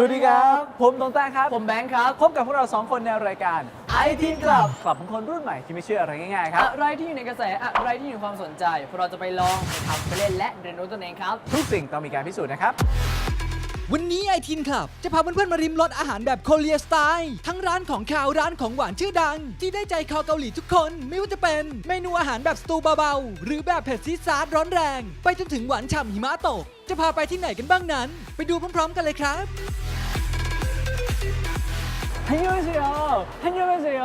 สวัสดีครับ ผมตงแต้ครับ ผมแบงค์ครับ พบกับพวกเรา 2 คนในรายการ i t กลับกลับของคนรุ่นใหม่ที่ไม่เชื่ออะไรง่ายๆครับ อะไรที่อยู่ในกระแสอะไรที่อยู่ในความสนใจ พวกเราจะไปลองไปทำไปเล่นและเรียนรู้ตัวเองครับ ทุกสิ่งต้องมีการพิสูจน์นะครับ วันนี้ไอทินคลับ จะพาเพื่อนๆมาริมรสอาหารแบบโคเรียสไตล์ทั้งร้านของขาวร้านของหวานชื่อดัง ที่ได้ใจคอเกาหลีทุกคน ไม่ว่าจะเป็นเมนูอาหารแบบสตูเบาๆหรือแบบเผ็ดซีดซาร์ดร้อนแรง ไปจนถึงหวานฉ่ำหิมะตก จะพาไปที่ไหนกันบ้างนั้น ไปดูพร้อมๆ กันเลยครับ ฮันยูเซียฮันยูเซีย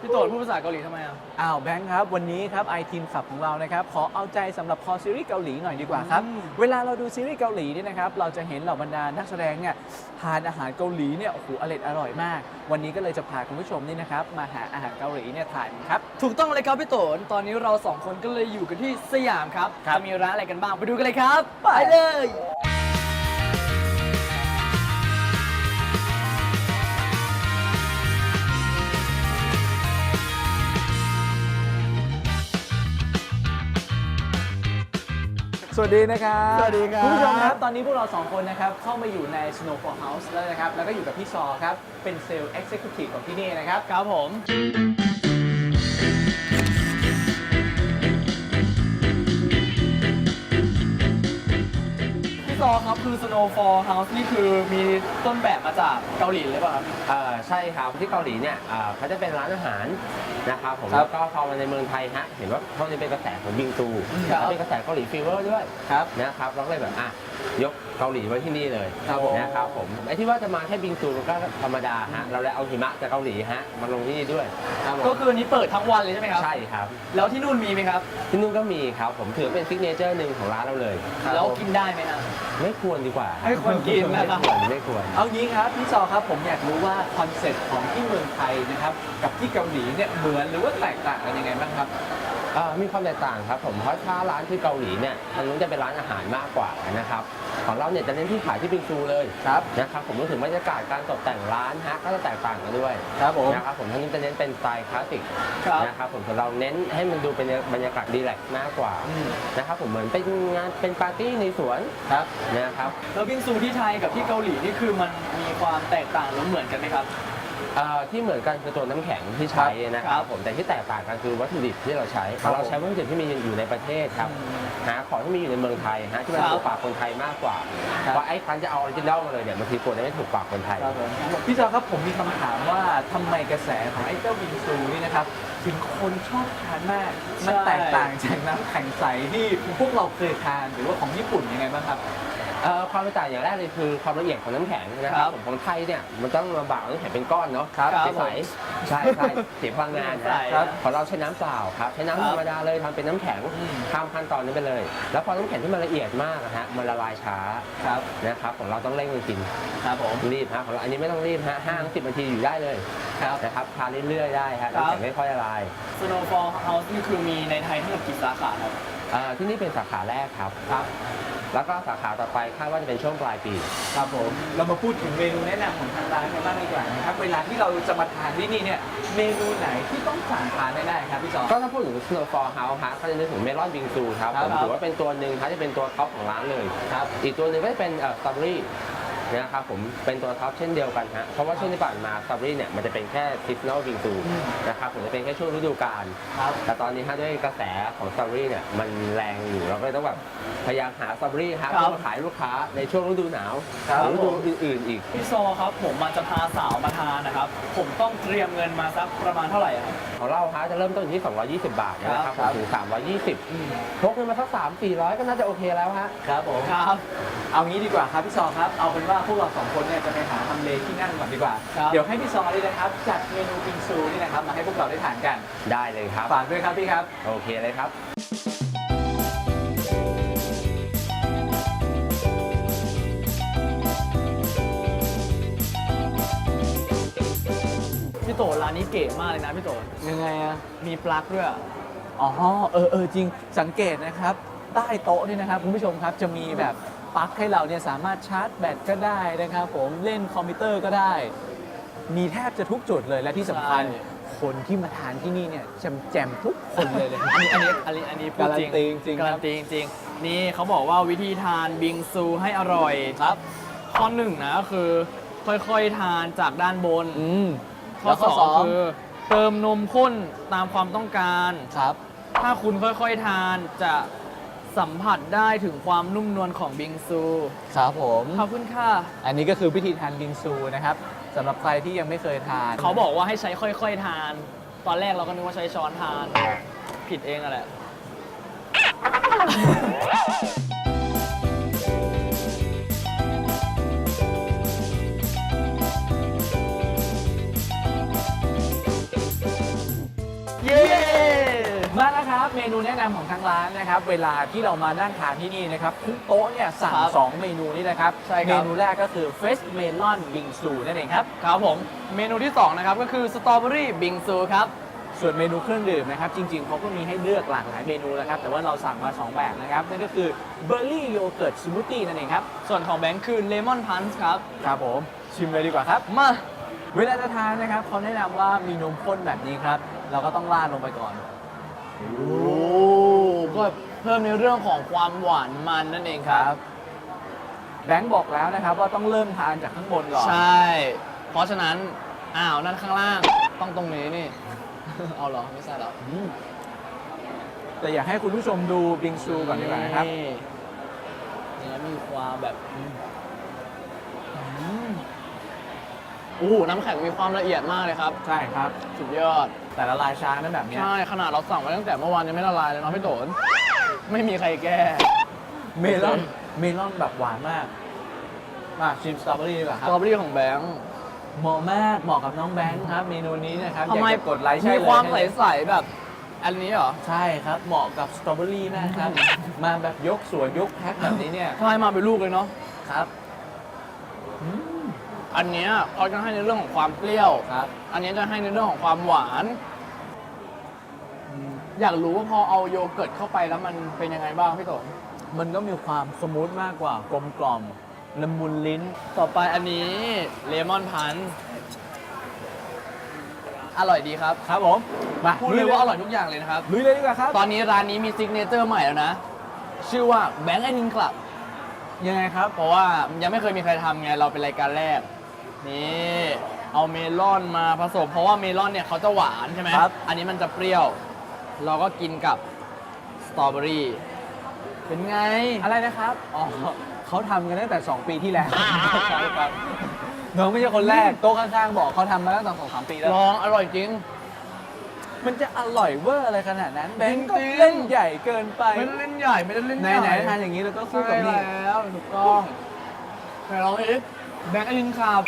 พี่โตดพูดภาษาเกาหลีทำไมอะ อ้าวแบงค์ครับ วันนี้ครับไอทีมขับของเรานะครับ ขอเอาใจสำหรับคอซีรีส์เกาหลีหน่อยดีกว่าครับ อืม เวลาเราดูซีรีส์เกาหลีเนี่ยนะครับ เราจะเห็นเหล่าบรรดานักแสดงเนี่ยทานอาหารเกาหลีเนี่ยโอ้โหอร่อยอร่อยมาก วันนี้ก็เลยจะพาคุณผู้ชมนี่นะครับ มาหาอาหารเกาหลีเนี่ยทานครับ ถูกต้องเลยครับพี่โตน ตอนนี้เราสองคนก็เลยอยู่กันที่สยามครับ ครับ จะมีร้านอะไรกันบ้างไปดูกันเลยครับ ไปเลย สวัสดีนะครับสวัสดีครับ คุณผู้ชมครับ ตอนนี้พวกเราสองคนนะครับ เข้ามาอยู่ใน Snowfall House แล้วนะครับ แล้วก็อยู่กับพี่ซอครับ เป็นเซลล์ Executive ของที่นี่นะครับ ครับผม ครับคือ Snowfall House นี่คือมีต้นแบบมาจากเกาหลีเลยป่ะครับ เอ่อใช่ครับที่เกาหลีเนี่ยเอ่อเขาจะเป็นร้านอาหารนะครับผมครับแล้วก็พอมาในเมืองไทยฮะเห็นว่าเขาจะเป็นกระแสของบิงซูครับ แล้วเป็นกระแสเกาหลีฟีเวอร์ด้วยครับ นะครับเราก็เลยแบบอะ ยกเกาหลีไว้ที่นี่เลยครับผม นะครับผมไอ้ที่ว่าจะมาแค่บิงซูมันก็ธรรมดาฮะเราเลยเอาหิมะจากเกาหลีฮะมาลงที่นี่ด้วยครับผก็มคืออนนี้เปิดทั้งวันเลยใช่ไหมครับ ใช่ครับ แล้วที่นู่นมีไหมครับ ที่นู่นก็มีครับผมถือเป็นซิกเนเจอร์หนึ่งของร้านเราเลยครับแล้วกินได้ไหมฮะไม่ควรดีกว่าไม่ควรกินนะครับไม่ควรไม่ควร เอางี้ครับพี่ซอครับผมอยากรู้ว่าคอนเซ็ปต์ของที่เมืองไทยนะครับกับที่เกาหลีเนี่ยเหมือนหรือว่าแตกต่างกันยังไงบ้างครับ เอ่อมีความแตกต่างครับผมเพราะถ้าร้านที่เกาหลีเนี่ยทางนู้นจะเป็นร้านอาหารมากกว่านะครับของเราเนี่ยจะเน้นที่ขายที่บิงซูเลยครับนะครับผมรู้ถึงบรรยากาศการตกแต่งร้านฮะก็จะแตกต่างกันด้วยครับผม นะครับผมทางนู้นจะเน้นเป็นสไตล์คลาสสิกครับนะครับผมส่วนเราเน้นให้มันดูเป็นบรรยากาศดีแลกซ์มากกว่าอืม นะครับผมเหมือนเป็นงานเป็นปาร์ตี้ในสวนครับนะครับ แล้วบิงซูที่ไทยกับที่เกาหลีนี่คือมันมีความแตกต่างหรือเหมือนกันไหมครับ เอ่อที่เหมือนกันคือตัวน้ำแข็งที่ใช้นะคครัรับบผมแต่ที่แตกต่างกันคือวัตถุดิบที่เราใช้ ครับเราใช้วัตถุดิบที่มีอยู่ในประเทศครับหาของที่มีอยู่ในเมืองไทยฮะที่มันครับถูกปากคนไทยมากกว่าครับเพราะไอ้คันจะเอาออริจินัลมาเลยเนี่ยบางทีกลัวจะไม่ถูกปากคนไทย ครับผมพี่ซอครับผมมีคำถามว่าทำไมกระแสของไอ้เจ้าบิงซูนี่นะครับ ถึงคนชอบทานมาก มันใช่แตกต่างจากน้ำแข็งใสที่พวกเราเคยทานหรือว่าของญี่ปุ่นยังไงบ้างครับ เอ่อความแตกต่างอย่างแรกเลยคือความละเอียดของน้ำแข็งนะคครัรับบผมของไทยเนี่ยมันต้องลำบากน้ำแข็งเป็นก้อนเนาะครับใสๆใช่ใช่เสียพลังงานใสนะครับของเราใช้น้ำเปล่าครับใช้ครัน้ำบธรรมดาเลยทำเป็นน้ำแข็งอืมข้ามขั้นตอนนี้ไปเลย แล้วพอน้ำแข็งที่มันละเอียดมากนะฮะมันละลายช้าครับนะครับของเราต้องเร่งมือกินครับผม รีบฮะของเราอันนี้ไม่ต้องรีบฮะห้าสิบนาทีอยู่ได้เลยครับนะครับทานเรื่อยๆได้ฮะครับ น้ำแข็งไม่ค่อยละลาย Snowfall House นี่คือมีในไทยทั้งหมดกี่สาขาครับ อ่าที่นี่เป็นสาขาแรกครับครับ แล้วก็สาขาต่อไปคาดว่าจะเป็นช่วงปลายปี ครับผมเรามาพูดถึงเมนูแนะนำของทางร้านกันบ้างดีกว่านะครับเวลาที่เราจะมาทานที่นี่เนี่ยเมนูไหนที่ต้องสั่งทานได้ๆครับพี่ซอก็ถ้าพูดถึง Snowfall House ฮะก็จะนึกถึงเมลอนบิงซูครับครับผมถือว่าเป็นตัวหนึ่งครับที่เป็นตัวท็อปของร้านเลย ครับ อีกตัวหนึ่งก็จะเป็นสตรอเบอรี่ อ strawberry นะครับผมเป็นตัวท็อปเช่นเดียวกันฮะเพราะว่าช่วงที่ผ่านมาสตรอเบอรี่เนี่ยมันจะเป็นแค่ซิสโนบิงซูอืมนะครับผมจะเป็นแค่ช่วงฤดูกาลครับแต่ตอนนี้ฮะด้วยกระแสของสตรอเบอรี่เนี่ยมันแรงอยู่เราก็เลยต้องแบบพยายามหาสตรอเบอรี่ฮะครับเพื่อมาขายลูกค้าในช่วงฤดูหนาวครับหรือฤดูอื่นๆอีก พี่ซอครับผมมาจะพาสาวมาทานนะครับ ผมต้องเตรียมเงินมาสักประมาณเท่าไหร่ครับของเราฮะจะเริ่มต้นอยู่ที่ 220 บาทนะครับครับถึง 320พกเงินมาสัก3 400 ก็น่าจะโอเคแล้วฮะ ครับผมครับ เอางี้ดีกว่าครับพี่ซอครับ เอาเป็นว่าพวกเราสองคนเนี่ยจะไปหาทำเลที่นั่งก่อนดีกว่า ครับ เดี๋ยวให้พี่ซอเลยนะครับจัดเมนูบิงซูนี่นะครับมาให้พวกเราได้ทานกัน ได้เลยครับ ฝากด้วยครับพี่ครับ โอเคเลยครับ ร้านนี้เก๋มากเลยนะพี่โตยังไงอะมีปลั๊กด้วยอะอ๋อเออเออจริงสังเกตนะครับ ใต้โต๊ะนี่นะครับคุณผู้ชมครับจะมีแบบปลั๊กให้เราเนี่ยสามารถชาร์จแบตก็ได้นะครับผมเล่นคอมพิวเตอร์ก็ได้ มีแทบจะทุกจุดเลยและที่สำคัญ คนที่มาทานที่นี่เนี่ยแจมแจมทุกคนเลยเลย อันนี้อันนี้อันนี้อันนี้พูดการันจริงตีจริงๆการัครันบตีจริงๆนี่เขาบอกว่าวิธีทานบิงซูให้อร่อย ครับ ข้อหนึ่งนะก็คือค่อยๆทานจากด้านบน อืม ข้อสอง คือเติมนมข้นตามความต้องการ ครับ ถ้าคุณค่อยๆทานจะสัมผัสได้ถึงความนุ่มนวลของบิงซู ครับผม ขอบคุณค่ะ อันนี้ก็คือวิธีทานบิงซูนะครับสำหรับใครที่ยังไม่เคยทานเขาบอกว่าให้ใช้ค่อยๆทาน ตอนแรกเราก็นึกว่าใช้ช้อนทาน ผิดเองอะแหละ เมนูแนะนำของทางร้านนะครับ เวลาที่เรามานั่งทานที่นี่นะครับทุกโต๊ะเนี่ยสั่งครับสองเมนูนี้นะครับ ใช่ครับ เมนูแรกก็คือเฟสเมลอนบิงซูนั่นเองครับ ครับผม เมนูที่ 2 นะครับ ก็คือสตรอเบอรี่บิงซูครับ ส่วนเมนูเครื่องดื่มนะครับ จริงๆเขาก็มีให้เลือกหลากหลายเมนูนะครับ แต่ว่าเราสั่งมา 2 แบบนะครับ นั่นก็คือเบอร์รี่โยเกิร์ตสมูทตี้นั่นเองครับ ส่วนของแบงค์คือเลมอนพันส์ครับ ครับผม ชิมเลยดีกว่าครับ มา เวลาจะทานนะครับเขาแนะนำว่ามีนมข้นแบบนี้ครับ เราก็ต้องราดลงไปก่อนโอ้ ก็เพิ่มในเรื่องของความหวานมันนั่นเองครับ แบงค์บอกแล้วนะครับว่าต้องเริ่มทานจากข้างบนก่อน ใช่ เพราะฉะนั้น อ้าว นั่นข้างล่าง ต้องตรงนี้นี่ เอาเหรอ ไม่ใช่เหรออืมแต่อยากให้คุณผู้ชมดูบิงซูก่อนดีกว่านะครับเนื้อมีความแบบอืมอืม โอ้โหน้ำแข็งมีความละเอียดมากเลยครับ ใช่ครับ สุดยอด แต่ละลายช้านั้นแบบเนี้ยใช่ขนาดเราสั่งไว้ตั้งแต่เมื่อวานยังไม่ละลายเลยเนาะพี่โตนไม่มีใครแก้ เมลอน เมลอนแบบหวานมาก มาชิมสตรอเบอรี่ดีกว่าคสรับ ตรอเบอรี่ของแบงค์เหมาะมาก เหมาะกับน้องแบงค์ครับ เมนูนี้นะครับทำไมอยากจะกดไลค์ใช่มีเลยความใช่ใสเลยๆแบบ อันนี้เหรอใช่ครับ เหมาะกับสตรอเบอรี่มากครับ มาแบบยกสวยยกแพ็คแบบนี้เนี่ย ใช่มาเป็นลูกเลยเนาะ ครับอืม อันเนี้ยเขาจะให้ในเรื่องของความเปรี้ยว ครับ อันนี้จะให้ในเรื่องของความหวาน อยากรู้ว่าพอเอาโยเกิร์ตเข้าไปแล้วมันเป็นยังไงบ้างพี่โตนมันก็มีความสมูทมากกว่ากลมกล่อมละมุนลิ้น ต่อไปอันนี้เลมอนพันอร่อยดีครับ ครับผม มาพูดเลยว่าอร่อยทุกอย่างเลยนะครับ ลุยเลยดีกว่าครับ ตอนนี้ร้านนี้มีซิกเนเจอร์ใหม่แล้วนะ ชื่อว่าแบงก์ไอทินคลับ ยังไงครับ เพราะว่ายังไม่เคยมีใครทำไง เราเป็นรายการแรก นี่เอาเมลอนมาผสม เพราะว่าเมลอนเนี่ยเขาจะหวานใช่ไหมครับ อันนี้มันจะเปรี้ยว เราก็กินกับสตรอเบอรี่เป็นไงอะไรนะครับ อ๋อเขาทำกันตั้งแต่ 2 ปีที่แล้วครับน้องไม่ใช่คนแรกโต๊ะข้างๆบอกเขาทำมาตั้งแต่สองสามปีแล้ว ลองอร่อยจริง มันจะอร่อยเวอร์อะไรขนาดนั้นแบงก์ก็จริงๆ เล่นใหญ่เกินไป ไม่ได้เล่นใหญ่ไม่ได้เล่นไหนใหญ่ไหนๆทานอย่างนี้แล้วก็คู่ใช่กับนี่ แล้วถูกต้องไหนลองอีก แบงก์ไอทินคลับ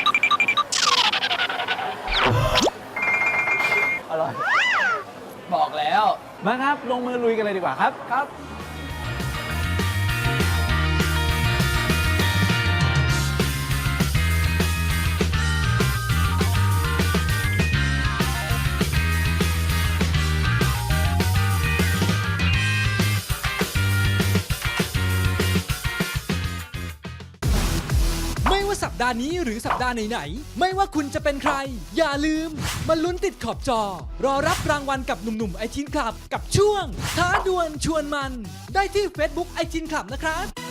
อร่อย บอกแล้ว มาครับ ลงมือลุยกันเลยดีกว่าครับ ครับ สัปดาห์นี้หรือสัปดาห์ไหนๆไม่ว่าคุณจะเป็นใคร อย่าลืม มาลุ้นติดขอบจอ รอรับรางวัลกับหนุ่มๆไอจินคลับ กับช่วง ท้าดวลชวนมัน ได้ที่ Facebook ไอจินคลับนะครับ